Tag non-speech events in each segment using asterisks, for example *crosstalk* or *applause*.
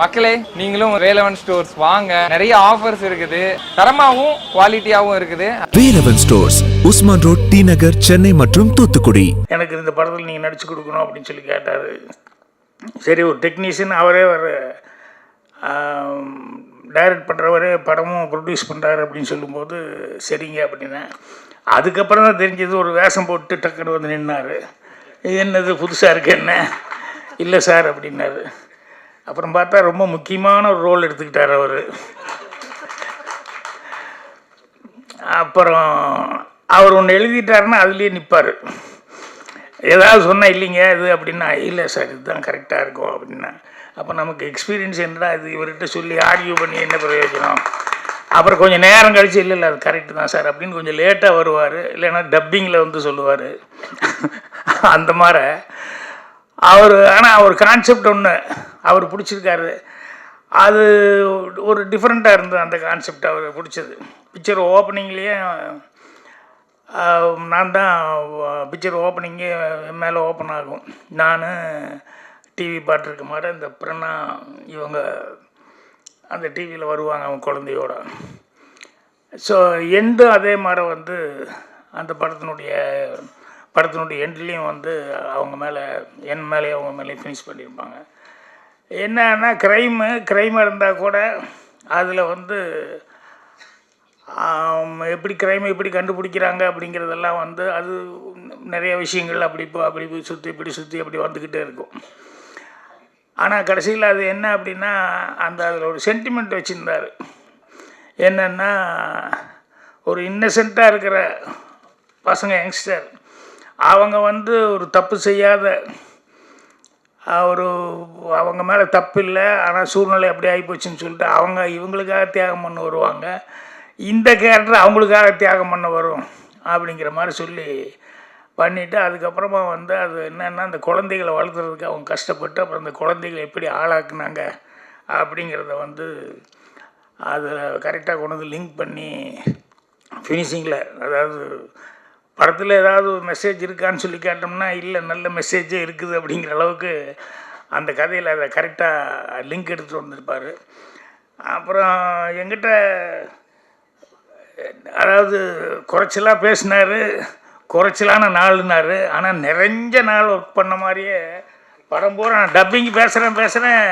மக்களே நீங்களும் வேலவன் ஸ்டோர்ஸ் வாங்க. நிறைய ஆஃபர்ஸ் இருக்குது. தரமாவும் குவாலிட்டியாவும் இருக்குது. Velavan stores Usman road D Nagar Chennai மற்றும் தூத்துக்குடி. எனக்கு இந்த படத்தில் நீங்கள் நடிச்சு கொடுக்கணும் அப்படின்னு சொல்லி கேட்டார். சரி ஒரு டெக்னீஷியன் அவரே ஒரு டைரக்ட் பண்ணுறவரே படமும் ப்ரொடியூஸ் பண்ணுறாரு அப்படின்னு சொல்லும்போது சரிங்க அப்படின்னேன் அதுக்கப்புறம் தான் தெரிஞ்சது ஒரு வேஷம் போட்டு டக்குன்னு வந்து நின்னார். இது என்னது புதுசாக இருக்கு என்ன? இல்லை சார் அப்படின்னாரு. அப்புறம் பார்த்தா ரொம்ப முக்கியமான ஒரு ரோல் எடுத்துக்கிட்டார் அவர். அப்புறம் அவர் ஒன்று எழுதிட்டாருன்னா அதுலேயே நிற்பார் ஏதாவது சொன்னால் இல்லைங்க இது அப்படின்னா இல்லை சார் இதுதான் கரெக்டாக இருக்கும் அப்படின்னா. அப்போ நமக்கு எக்ஸ்பீரியன்ஸ் என்னடா இது? இவர்கிட்ட சொல்லி ஆர்கியூ பண்ணி என்ன பிரயோஜனம்? அப்புறம் கொஞ்சம் நேரம் கழிச்சு இல்லை இல்லை அது கரெக்டு தான் சார் அப்படின்னு கொஞ்சம் லேட்டாக வருவார். இல்லைன்னா டப்பிங்கில் வந்து சொல்லுவார். அந்த மாதிரி அவர் ஆனால் அவர் கான்செப்ட் ஒன்று அவர் பிடிச்சிருக்காரு. அது ஒரு டிஃப்ரெண்ட்டாக இருந்தது அந்த கான்செப்ட் அவர் பிடிச்சது. பிக்சர் ஓப்பனிங்லேயே நான் தான் பிக்சர் ஓப்பனிங்கே என் மேலே ஓப்பன் ஆகும். நான் டிவி பார்த்துருக்க மாதிரி இந்த பிரணா இவங்க அந்த டிவியில் வருவாங்க அவங்க குழந்தையோட. ஸோ எண்டும் அதே மாதிரி வந்து அந்த படத்தினுடைய படத்தினுடைய எண்ட்லேயும் வந்து அவங்க மேலே என் மேலே அவங்க மேலேயும் ஃபினிஷ் பண்ணியிருப்பாங்க. என்னன்னா க்ரைமு க்ரைம் இருந்தால் கூட அதில் வந்து எப்படி க்ரைமை எப்படி கண்டுபிடிக்கிறாங்க அப்படிங்கிறதெல்லாம் வந்து அது நிறைய விஷயங்கள் அப்படி இப்போ அப்படி போய் சுற்றி இப்படி சுற்றி அப்படி வந்துக்கிட்டே இருக்கும். ஆனால் கடைசியில் அது என்ன அப்படின்னா அந்த அதில் ஒரு சென்டிமெண்ட் வச்சுருந்தார். என்னென்னா ஒரு இன்னசென்ட்டாக இருக்கிற பசங்க யங்ஸ்டர் அவங்க வந்து ஒரு தப்பு செய்யாத ஒரு அவங்க மேலே தப்பு இல்லை ஆனால் சூழ்நிலை அப்படி ஆகிப்போச்சுன்னு சொல்லிட்டு அவங்க இவங்களுக்காக தியாகம் பண்ண வருவாங்க. இந்த கேரக்டர் அவங்களுக்காக தியாகம் பண்ண வரும் அப்படிங்கிற மாதிரி சொல்லி பண்ணிவிட்டு அதுக்கப்புறமா வந்து அது என்னென்னா அந்த குழந்தைகளை வளர்த்துறதுக்கு அவங்க கஷ்டப்பட்டு அப்புறம் அந்த குழந்தைகளை எப்படி ஆளாக்குனாங்க அப்படிங்கிறத வந்து அதில் கரெக்டாக கொண்டு வந்து லிங்க் பண்ணி ஃபினிஷிங்கில் அதாவது படத்தில் ஏதாவது ஒரு மெசேஜ் இருக்கான்னு சொல்லி கேட்டோம்னா இல்லை நல்ல மெசேஜே இருக்குது அப்படிங்கிற அளவுக்கு அந்த கதையில் அதை கரெக்டாக லிங்க் எடுத்துகிட்டு வந்திருப்பார். அப்புறம் எங்கிட்ட அதாவது குறைச்சலாக பேசினார் குறைச்சலான நாள்னார். ஆனால் நிறைஞ்ச நாள் ஒர்க் பண்ண மாதிரியே படம் பூரா டப்பிங் பேசுகிறேன் பேசுகிறேன்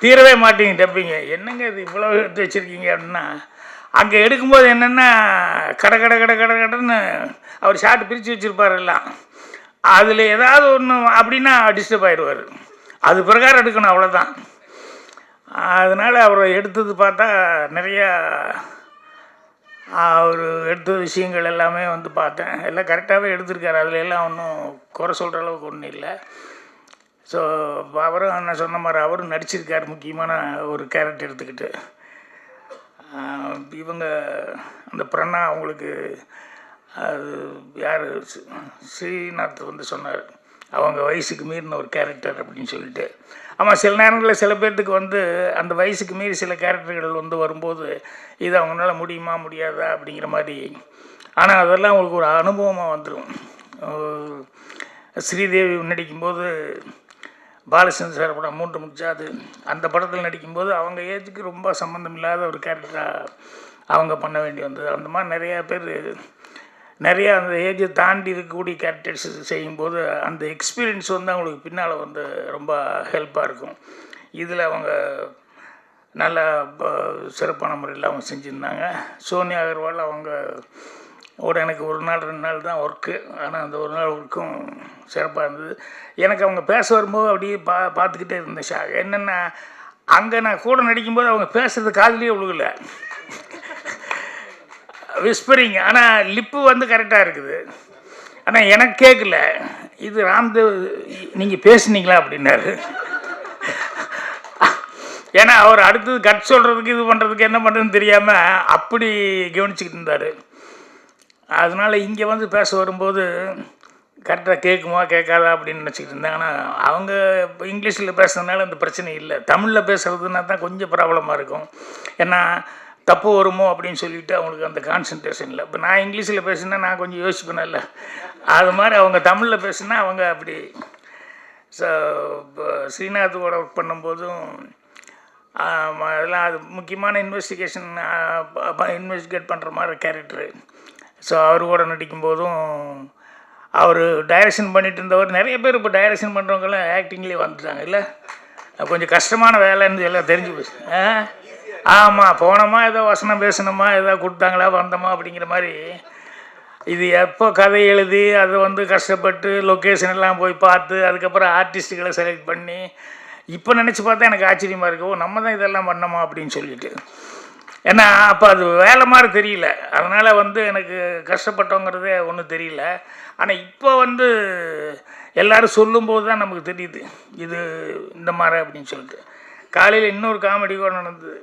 தீரவே மாட்டேங்க டப்பிங்க என்னங்க இது இவ்வளோ எடுத்து வச்சுருக்கீங்க அப்படின்னா அங்கே எடுக்கும்போது என்னென்னா கட கட கட கட கடன்னு அவர் ஷார்ட் பிரித்து வச்சுருப்பார் எல்லாம். அதில் ஏதாவது ஒன்று அப்படின்னா டிஸ்டர்ப் ஆகிடுவார் அது பிரகாரம் எடுக்கணும் அவ்வளோதான் அதனால் அவரை எடுத்தது பார்த்தா நிறையா அவர் எடுத்த விஷயங்கள் எல்லாமே வந்து பார்த்தேன். எல்லாம் கரெக்டாகவே எடுத்திருக்காரு. அதில் எல்லாம் ஒன்றும் குறை சொல்கிற அளவுக்கு ஒன்றும் இல்லை. ஸோ அவரும் நான் சொன்ன மாதிரி அவரும் நடிச்சிருக்கார். முக்கியமான ஒரு கேரக்டர் எடுத்துக்கிட்டு. இவங்க அந்த பிரணா அவங்களுக்கு அது யார்? ஸ்ரீநாத் வந்து சொன்னார். அவங்க வயசுக்கு மீறின ஒரு கேரக்டர் அப்படின்னு சொல்லிட்டு. ஆமாம் சில நேரங்களில் சில பேர்த்துக்கு வந்து அந்த வயசுக்கு மீறி சில கேரக்டர்கள் வந்து வரும்போது இது அவங்களால முடியுமா முடியாதா அப்படிங்கிற மாதிரி. ஆனால் அதெல்லாம் அவங்களுக்கு ஒரு அனுபவமாக வந்துடும் ஸ்ரீதேவி நடிக்கும்போது பாலச்சந்திர சார் படம் மூன்று முடிச்சாது அந்த படத்தில் நடிக்கும்போது அவங்க ஏஜுக்கு ரொம்ப சம்மந்தம் இல்லாத ஒரு கேரக்டராக அவங்க பண்ண வேண்டி வந்தது. அந்த மாதிரி நிறையா பேர் நிறையா அந்த ஏஜை தாண்டி இருக்கக்கூடிய கேரக்டர்ஸ் செய்யும்போது அந்த எக்ஸ்பீரியன்ஸ் வந்து அவங்களுக்கு பின்னால் வந்து ரொம்ப ஹெல்ப்பாக இருக்கும். இதில் அவங்க நல்லா ப- சிறப்பான முறையில் அவங்க செஞ்சுருந்தாங்க. சோனியா அகர்வால் அவங்க ஒரு எனக்கு ஒரு நாள் ரெண்டு நாள் தான் ஒர்க்கு ஆனால் அந்த ஒரு நாள் ஒர்க்கும் சிறப்பாக இருந்தது. எனக்கு அவங்க பேச வரும்போது அப்படியே பா பார்த்துக்கிட்டே இருந்தேன் ஷா. என்னென்னா அங்கே நான் கூட நடிக்கும்போது அவங்க பேசுகிறது காதலியே விழுகல. விஸ்பரிங் ஆனால் லிப்பு வந்து கரெக்டாக இருக்குது. ஆனால் எனக்கு கேட்கல இது ராம்தேவ் நீங்கள் பேசுனீங்களா அப்படின்னாரு. ஏன்னா அவர் அடுத்தது கட் சொல்கிறதுக்கு இது பண்ணுறதுக்கு என்ன பண்ணுறதுன்னு தெரியாமல் அப்படி கவனிச்சுக்கிட்டு இருந்தார். அதனால் இங்கே வந்து பேச வரும்போது கரெக்டாக கேட்குமா கேட்காதா அப்படின்னு நினச்சிக்கிட்டு இருந்தாங்கன்னா ஆனால் அவங்க இப்போ இங்கிலீஷில் பேசுறதுனால அந்த பிரச்சனை இல்லை. தமிழில் பேசுகிறதுனா தான் கொஞ்சம் ப்ராப்ளமாக இருக்கும். ஏன்னா தப்பு வருமோ அப்படின்னு சொல்லிட்டு அவங்களுக்கு அந்த கான்சன்ட்ரேஷன் இல்லை. இப்போ நான் இங்கிலீஷில் பேசுனா நான் கொஞ்சம் யோசிப்பேன்ல அது மாதிரி அவங்க தமிழில் பேசுனா அவங்க அப்படி ஸ்ரீநாத்தோட ஒர்க் பண்ணும்போதும் அதெல்லாம் அது முக்கியமான இன்வெஸ்டிகேஷன் இன்வெஸ்டிகேட் பண்ணுற மாதிரி கேரக்டரு ஸோ அவர் கூட நடிக்கும்போதும் அவர் டைரக்ஷன் பண்ணிட்டு இருந்தவர் நிறைய பேர் இப்போ டைரக்ஷன் பண்ணுறவங்கெல்லாம் ஆக்டிங்லேயே வந்துட்டாங்க இல்லை? கொஞ்சம் கஷ்டமான வேலைன்னு எல்லாம் தெரிஞ்சு போச்சு. ஆமாம் போனோமா ஏதோ வசனம் பேசணுமா ஏதோ கொடுத்தாங்களா வந்தோமா அப்படிங்கிற மாதிரி. இது எப்போ கதை எழுதி அது வந்து கஷ்டப்பட்டு லொக்கேஷன் எல்லாம் போய் பார்த்து அதுக்கப்புறம் ஆர்டிஸ்ட்டுகளை செலக்ட் பண்ணி இப்போ நினச்சி பார்த்தா எனக்கு ஆச்சரியமாக இருக்கும் நம்ம தான் இதெல்லாம் பண்ணோமா அப்படின்னு சொல்லிட்டு. ஏன்னா அப்போ அது வேலை மாதிரி தெரியல. அதனால் வந்து எனக்கு கஷ்டப்பட்டோங்கிறதே ஒன்றும் தெரியல. ஆனால் இப்போ வந்து எல்லாரும் சொல்லும்போது தான் நமக்கு தெரியுது. இது இந்த மாதிரி அப்படின்னு சொல்லிட்டு. காலையில் இன்னொரு காமெடி கூட நடந்தது.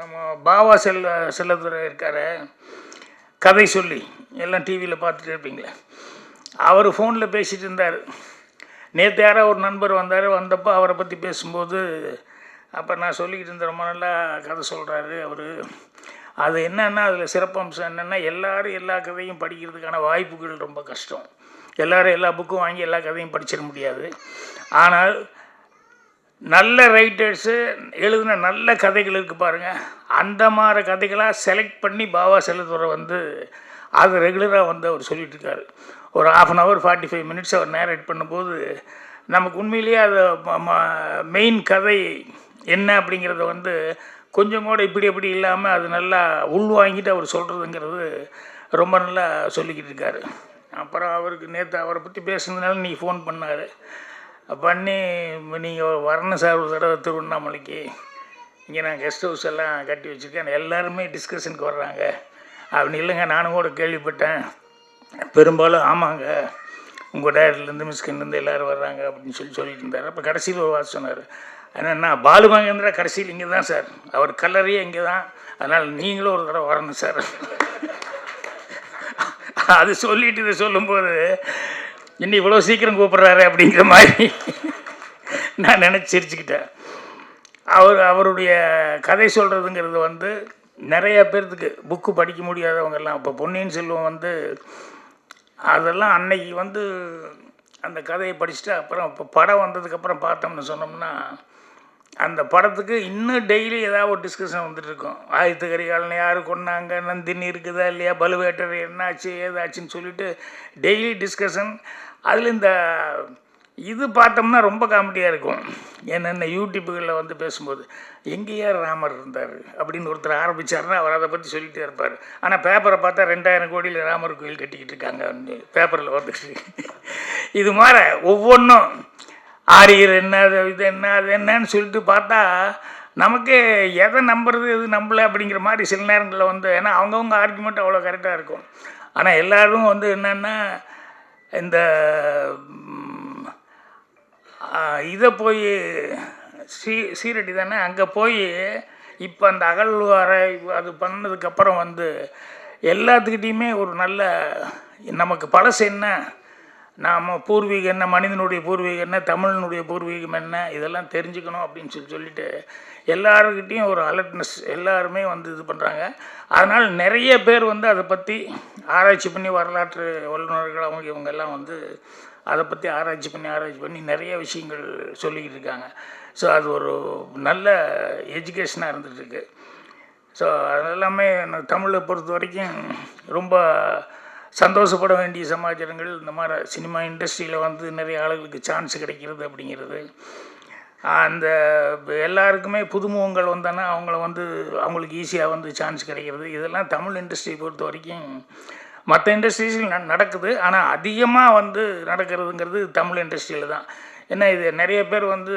நம்ம பாவா செல்ல செல்லத்துறை இருக்கார் கதை சொல்லி எல்லாம் டிவியில் பார்த்துட்டு இருப்பீங்களே. அவர் ஃபோனில் பேசிகிட்டு இருந்தார். நேற்று யாரோ ஒரு நண்பர் வந்தார். வந்தப்போ அவரை பற்றி பேசும்போது அப்போ நான் சொல்லிக்கிட்டு இருந்தேன் ரொம்ப நல்லா கதை சொல்கிறாரு அவர். அது என்னென்னா அதில் சிறப்பம்சம் என்னென்னா எல்லாரும் எல்லா கதையும் படிக்கிறதுக்கான வாய்ப்புகள் ரொம்ப கஷ்டம். எல்லோரும் எல்லா புக்கும் வாங்கி எல்லா கதையும் படிச்சிட முடியாது. ஆனால் நல்ல ரைட்டர்ஸு எழுதின நல்ல கதைகள் இருக்குது பாருங்கள் அந்த மாதிரி கதைகளாக செலக்ட் பண்ணி பாபா செல்லத்துறை வந்து அது ரெகுலராக வந்து அவர் சொல்லிகிட்ருக்காரு ஒரு half an hour forty five minutes our narrate பண்ணும்போது நமக்கு உண்மையிலேயே அது மெயின் கதை என்ன அப்படிங்கிறத வந்து கொஞ்சம் கூட இப்படி அப்படி இல்லாமல் அது நல்லா உள்வாங்கிட்டு அவர் சொல்கிறதுங்கிறது ரொம்ப நல்லா சொல்லிக்கிட்டு இருக்காரு. அப்புறம் அவருக்கு நேற்று அவரை பற்றி பேசுனதுனால நீ ஃபோன் பண்ணார். பண்ணி நீங்கள் வரணும் சார் ஒரு தடவை திருவண்ணாமலைக்கு. இங்கே நான் கெஸ்ட் ஹவுஸ் எல்லாம் கட்டி வச்சுருக்கேன். எல்லாருமே டிஸ்கஷனுக்கு வர்றாங்க. அப்படின்னு இல்லைங்க நானும் கூட கேள்விப்பட்டேன். பெரும்பாலும் ஆமாங்க உங்கள் டேரக்டர்லேருந்து மிஸ்கின்லேருந்து எல்லோரும் வர்றாங்க அப்படின்னு சொல்லி சொல்லிட்டு இருந்தார். அப்போ கடைசியில் ஒரு வார்த்தை சொன்னார். என்னென்னா பாலுமகேந்திரா கடைசியில் இங்கே தான் சார். அவர் கல்லறையே இங்கே தான் அதனால் நீங்களும் ஒரு தடவை வரணும் சார். அது சொல்லிட்டு இதை சொல்லும்போது இன்னும் இவ்வளோ சீக்கிரம் கூப்பிட்றாரு அப்படிங்கிற மாதிரி நான் நினச்சி சிரிச்சுக்கிட்டேன். அவர் அவருடைய கதை சொல்கிறதுங்கிறது வந்து நிறைய பேர்த்துக்கு புக்கு படிக்க முடியாதவங்கெல்லாம் இப்போ பொன்னியின் செல்வம் வந்து அதெல்லாம் அன்னைக்கு வந்து அந்த கதையை படிச்சுட்டு அப்புறம் இப்போ படம் வந்ததுக்கப்புறம் பார்த்தோம்னு சொன்னோம்னா அந்த படத்துக்கு இன்னும் டெய்லி ஏதாவது ஒரு டிஸ்கஷன் வந்துட்டு இருக்கும் ஆயுத்த கரிகாலனை யார் கொன்னாங்க? நந்தினி இருக்குதா இல்லையா? பலுவேட்டர் என்னாச்சு ஏதாச்சுன்னு சொல்லிட்டு டெய்லி டிஸ்கஷன் அதில் இந்த இது பார்த்தோம்னா ரொம்ப காமெடியாக இருக்கும். என்னென்ன யூடியூப்புகளில் வந்து பேசும்போது எங்கேயா ராமர் இருந்தார்? அப்படின்னு ஒருத்தர் ஆரம்பித்தாருன்னா அவர் அதை பற்றி சொல்லிகிட்டே இருப்பார். ஆனால் பேப்பரை பார்த்தா ரெண்டாயிரம் கோடியில் ராமர் கோயில் கட்டிக்கிட்டு இருக்காங்க பேப்பரில் வந்துட்டு இது மாதிரி ஒவ்வொன்றும் ஆரியர் என்ன அது இது என்ன அது என்னன்னு சொல்லிட்டு பார்த்தா நமக்கு எதை நம்புறது எது நம்பலை அப்படிங்கிற மாதிரி சில நேரங்களில் வந்து ஏன்னா அவங்கவுங்க ஆர்குமெண்ட் அவ்வளோ கரெக்டாக இருக்கும். ஆனால் எல்லோரும் வந்து என்னென்னா இந்த இதை போய் சீ சீரடி தானே அங்கே போய் இப்போ அந்த அகழ்வாரை அது பண்ணதுக்கப்புறம் வந்து எல்லாத்துக்கிட்டேயுமே ஒரு நல்ல நமக்கு பழசு என்ன நாம் பூர்வீகம் என்ன மனிதனுடைய பூர்வீகம் என்ன தமிழனுடைய பூர்வீகம் என்ன இதெல்லாம் தெரிஞ்சுக்கணும் அப்படின்னு சொல்லி சொல்லிட்டு எல்லாருக்கிட்டேயும் ஒரு அலர்ட்னஸ் எல்லாருமே வந்து இது பண்ணுறாங்க அதனால் நிறைய பேர் வந்து அதை பற்றி ஆராய்ச்சி பண்ணி வரலாற்று வல்லுநர்கள் அவங்க இவங்க எல்லாம் வந்து அதை பற்றி ஆராய்ச்சி பண்ணி ஆராய்ச்சி பண்ணி நிறைய விஷயங்கள் சொல்லிக்கிட்டு இருக்காங்க. ஸோ அது ஒரு நல்ல எஜுகேஷனாக இருந்துகிட்ருக்கு ஸோ அதெல்லாமே எனக்கு தமிழை பொறுத்த வரைக்கும் ரொம்ப சந்தோஷப்பட வேண்டிய சமாச்சாரங்கள் இந்த மாதிரி சினிமா இண்டஸ்ட்ரியில் வந்து நிறைய ஆளுகளுக்கு சான்ஸ் கிடைக்கிறது அப்படிங்கிறது. அந்த எல்லாருக்குமே புதுமுகங்கள் வந்தோன்னா அவங்கள வந்து அவங்களுக்கு ஈஸியாக வந்து சான்ஸ் கிடைக்கிறது. இதெல்லாம் தமிழ் இண்டஸ்ட்ரியை பொறுத்த வரைக்கும் மற்ற இண்டஸ்ட்ரீஸில் நடக்குது. ஆனால் அதிகமாக வந்து நடக்கிறதுங்கிறது தமிழ் இண்டஸ்ட்ரியில் தான். ஏன்னா இது நிறைய பேர் வந்து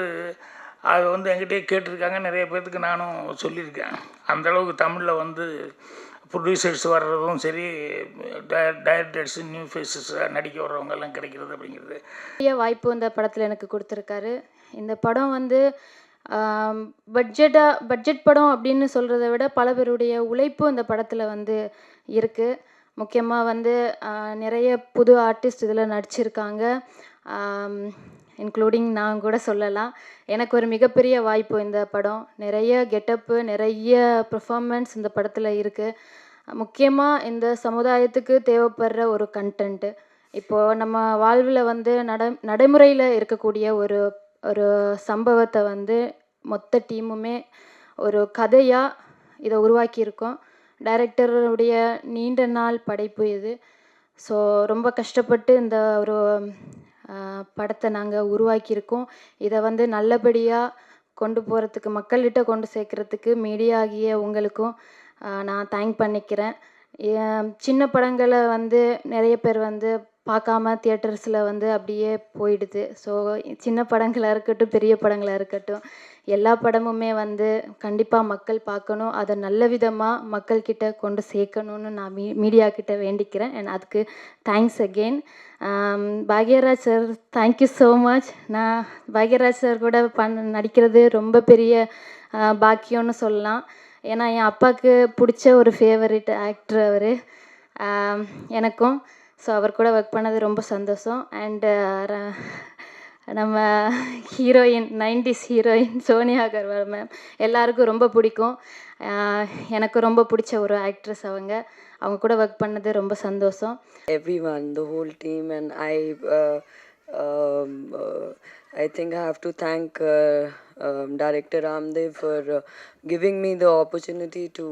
அது வந்து என்கிட்டயே கேட்டிருக்காங்க. நிறைய பேர்த்துக்கு நானும் சொல்லியிருக்கேன். அந்த அளவுக்கு தமிழில் வந்து ப்ரொடியூசர்ஸ் வர்றதும் சரி டைரக்டர்ஸ் நியூ ஃபேஸஸ் நடிக்க வர்றவங்க எல்லாம் கிடைக்கிறது அப்படிங்கிறது. நிறைய வாய்ப்பு இந்த படத்தில் எனக்கு கொடுத்துருக்காரு. இந்த படம் வந்து பட்ஜெட்டாக பட்ஜெட் படம் அப்படின்னு சொல்கிறத விட பல பேருடைய உழைப்பு இந்த படத்தில் வந்து இருக்குது முக்கியமாக வந்து நிறைய புது ஆர்டிஸ்ட் இதில் நடிச்சிருக்காங்க. இன்க்ளூடிங் நான் கூட சொல்லலாம். எனக்கு ஒரு மிகப்பெரிய வாய்ப்பு இந்த படம். நிறைய கெட்டப்பு நிறைய பெர்ஃபார்மன்ஸ் இந்த படத்தில் இருக்குது முக்கியமாக இந்த சமுதாயத்துக்கு தேவைப்படுற ஒரு கண்டென்ட்டு இப்போது நம்ம வாழ்வில் வந்து நட நடைமுறையில் இருக்கக்கூடிய ஒரு ஒரு சம்பவத்தை வந்து மொத்த டீமுமே ஒரு கதையாக இதை உருவாக்கியிருக்கோம். டைரக்டருடைய நீண்ட நாள் படைப்பு இது. ஸோ ரொம்ப கஷ்டப்பட்டு இந்த ஒரு படத்தை நாங்கள் உருவாக்கியிருக்கோம். இதை வந்து நல்லபடியாக கொண்டு போகிறதுக்கு மக்கள்கிட்ட கொண்டு சேர்க்கறதுக்கு மீடியா ஆகிய உங்களுக்கும் நான் தேங்க் பண்ணிக்கிறேன். சின்ன படங்களை வந்து நிறைய பேர் வந்து பார்க்காம தியேட்டர்ஸில் வந்து அப்படியே போயிடுது. ஸோ சின்ன படங்களாக இருக்கட்டும் பெரிய படங்களாக இருக்கட்டும் எல்லா படமுமே வந்து கண்டிப்பாக மக்கள் பார்க்கணும். அதை நல்ல விதமாக மக்கள்கிட்ட கொண்டு சேர்க்கணும்னு நான் மீ மீடியா கிட்ட வேண்டிக்கிறேன். அண்ட் அதுக்கு thanks again Bhagyaraj sir thank you so much நான் பாக்யராஜ் சார் கூட பண் நடிக்கிறது ரொம்ப பெரிய பாக்கியம்னு சொல்லலாம். ஏன்னா என் அப்பாவுக்கு பிடிச்ச ஒரு ஃபேவரட் ஆக்டர் அவர். எனக்கும் ஸோ அவர் கூட ஒர்க் பண்ணது ரொம்ப சந்தோஷம். அண்டு uh, நம்ம heroine nineties heroine Sonia Agarwal ma'am எல்லாருக்கும் ரொம்ப பிடிக்கும். Uh, எனக்கு ரொம்ப பிடிச்ச ஒரு ஆக்ட்ரஸ் அவங்க. அவங்க கூட ஒர்க் பண்ணது ரொம்ப சந்தோஷம். Everyone the whole team and I I think I have to thank director Ramdev for giving me the opportunity to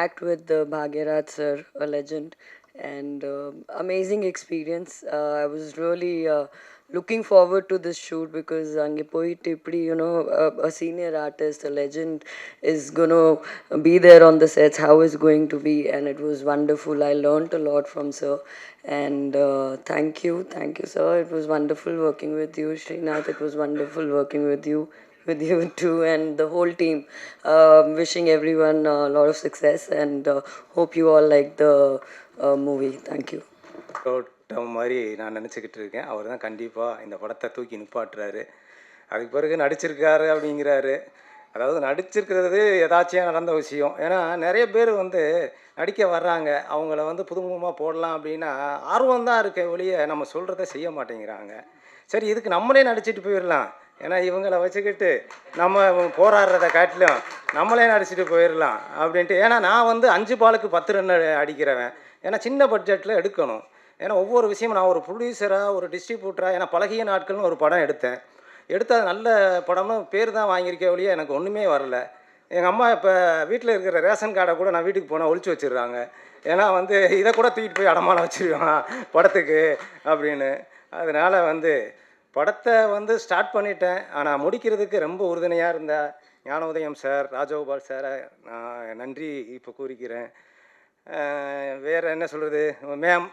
act with Bhagyaraj sir to and uh, amazing experience. Uh, I was really uh, looking forward to this shoot because Angipoi Tipri, you know, a, a senior artist, a legend, is going to be there on the sets, how it's going to be. And it was wonderful. I learned a lot from Sir. And uh, thank you. Thank you, Sir. It was wonderful working with you, Srinath. It was wonderful working with you. With you *laughs* too and the whole team. Uh, wishing everyone a lot of success and uh, hope you all like the uh, movie. Thank you. மாதிரி நான் நினச்சிக்கிட்டு இருக்கேன். அவர் தான் கண்டிப்பாக இந்த படத்தை தூக்கி நிப்பாட்டுறாரு. அதுக்கு பிறகு நடிச்சிருக்காரு அப்படிங்கிறாரு. அதாவது நடிச்சிருக்கிறது எதாச்சியாக நடந்த விஷயம். ஏன்னா நிறைய பேர் வந்து நடிக்க வர்றாங்க. அவங்கள வந்து புதுமுகமாக போடலாம் அப்படின்னா ஆர்வம் தான் இருக்க ஒழிய நம்ம சொல்கிறத செய்ய மாட்டேங்கிறாங்க. சரி இதுக்கு நம்மளே நடிச்சிட்டு போயிடலாம். ஏன்னா இவங்கள வச்சுக்கிட்டு நம்ம போராடுறத காட்டிலும் நம்மளே நடிச்சிட்டு போயிடலாம் அப்படின்ட்டு. ஏன்னா நான் வந்து அஞ்சு பாலுக்கு பத்து ரன் அடிக்கிறவன். ஏன்னா சின்ன பட்ஜெட்டில் எடுக்கணும். ஏன்னா ஒவ்வொரு விஷயமும் நான் ஒரு ப்ரொடியூசராக ஒரு டிஸ்ட்ரிபியூட்டராக ஏன்னா பழகிய நாட்கள்னு ஒரு படம் எடுத்தேன். எடுத்து அது நல்ல படம்னு பேர் தான் வாங்கியிருக்கே ஒழிய எனக்கு ஒன்றுமே வரல. எங்கள் அம்மா இப்போ வீட்டில் இருக்கிற ரேஷன் கார்டை கூட நான் வீட்டுக்கு போனால் ஒழிச்சு வச்சிடுறாங்க. ஏன்னா வந்து இதை கூட தூக்கிட்டு போய் அடமானம் வச்சுருவான் படத்துக்கு அப்படின்னு. அதனால் வந்து படத்தை வந்து ஸ்டார்ட் பண்ணிட்டேன். ஆனால் முடிக்கிறதுக்கு ரொம்ப உறுதுணையாக இருந்த ஞானோதயம் சார் ராஜகோபால் சாரை நான் நன்றி இப்போ கூறிக்கிறேன் வேறு என்ன சொல்கிறது மேம்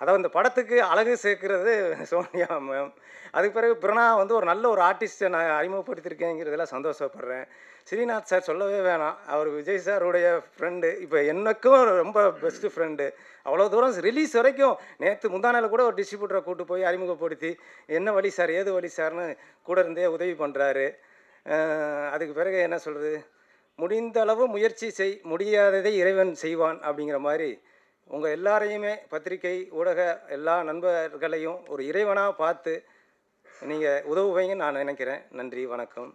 அதாவது இந்த படத்துக்கு அழகு சேர்க்கிறது சோனியா மேம் அதுக்கு பிறகு பிரணா வந்து ஒரு நல்ல ஒரு ஆர்டிஸ்ட்டை நான் அறிமுகப்படுத்தியிருக்கேங்கிறதுல சந்தோஷப்படுறேன். ஸ்ரீநாத் சார் சொல்லவே வேணாம். அவர் விஜய் சாருடைய ஃப்ரெண்டு இப்போ எனக்கும் ரொம்ப பெஸ்ட்டு ஃப்ரெண்டு அவ்வளோ தூரம் ரிலீஸ் வரைக்கும் நேற்று முந்தானால கூட ஒரு டிஸ்ட்ரிபியூட்டரை கூட்டு போய் அறிமுகப்படுத்தி என்ன வழி சார்? ஏது வழி சார்னு கூட இருந்தே உதவி பண்ணுறாரு அதுக்கு பிறகு என்ன சொல்கிறது முடிந்த அளவு முயற்சி செய். முடியாததை இறைவன் செய்வான். அப்படிங்கிற மாதிரி உங்கள் எல்லாரையுமே பத்திரிகை ஊடக எல்லா நண்பர்களையும் ஒரு இறைவனாக பார்த்து நீங்கள் உதவுவீங்கன்னு நான் நினைக்கிறேன். நன்றி வணக்கம்.